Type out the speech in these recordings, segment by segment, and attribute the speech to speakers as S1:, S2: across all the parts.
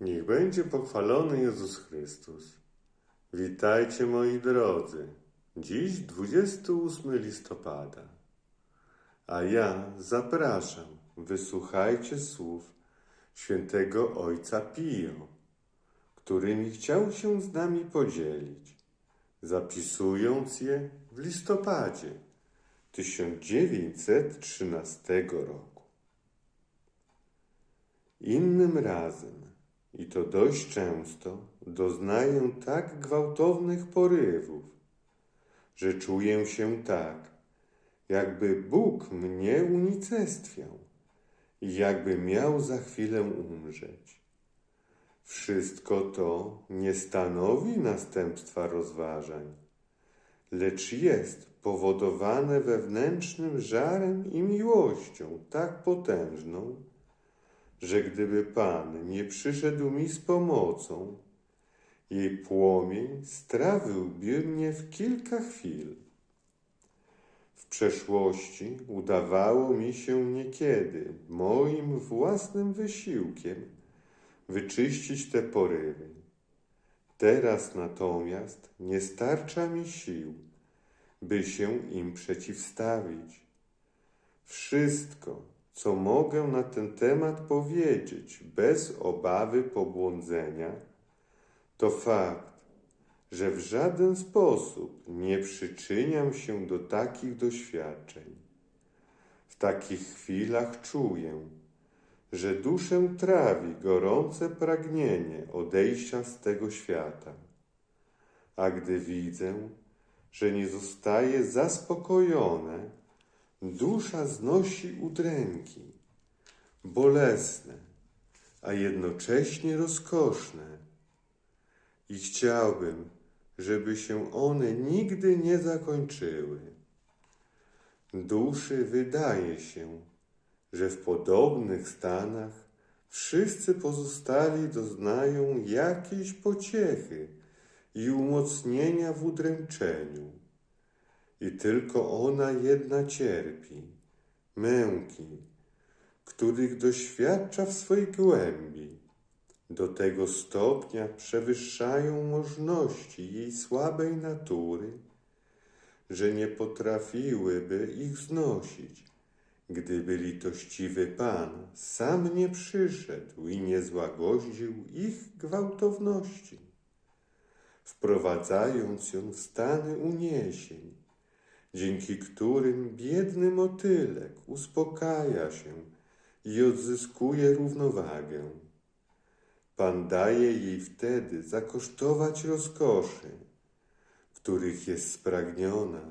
S1: Niech będzie pochwalony Jezus Chrystus. Witajcie moi drodzy. Dziś 28 listopada. A ja zapraszam, wysłuchajcie słów świętego Ojca Pio, którymi chciał się z nami podzielić, zapisując je w listopadzie 1913 roku. Innym razem, i to dość często, doznaję tak gwałtownych porywów, że czuję się tak, jakby Bóg mnie unicestwiał i jakby miał za chwilę umrzeć. Wszystko to nie stanowi następstwa rozważań, lecz jest powodowane wewnętrznym żarem i miłością tak potężną, że gdyby Pan nie przyszedł mi z pomocą, jej płomień strawiłby mnie w kilka chwil. W przeszłości udawało mi się niekiedy moim własnym wysiłkiem wyczyścić te porywy. Teraz natomiast nie starcza mi sił, by się im przeciwstawić. Wszystko, co mogę na ten temat powiedzieć bez obawy pobłądzenia, to fakt, że w żaden sposób nie przyczyniam się do takich doświadczeń. W takich chwilach czuję, że duszę trawi gorące pragnienie odejścia z tego świata. A gdy widzę, że nie zostaje zaspokojone, dusza znosi udręki, bolesne, a jednocześnie rozkoszne. I chciałbym, żeby się one nigdy nie zakończyły. Duszy wydaje się, że w podobnych stanach wszyscy pozostali doznają jakiejś pociechy i umocnienia w udręczeniu. I tylko ona jedna cierpi, męki, których doświadcza w swej głębi. Do tego stopnia przewyższają możności jej słabej natury, że nie potrafiłyby ich znosić, gdyby litościwy Pan sam nie przyszedł i nie złagodził ich gwałtowności, wprowadzając ją w stany uniesień, dzięki którym biedny motylek uspokaja się i odzyskuje równowagę. Pan daje jej wtedy zakosztować rozkoszy, których jest spragniona,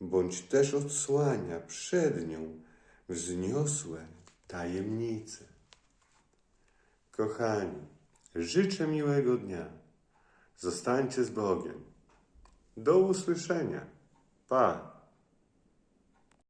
S1: bądź też odsłania przed nią wzniosłe tajemnice. Kochani, życzę miłego dnia. Zostańcie z Bogiem. Do usłyszenia. tá,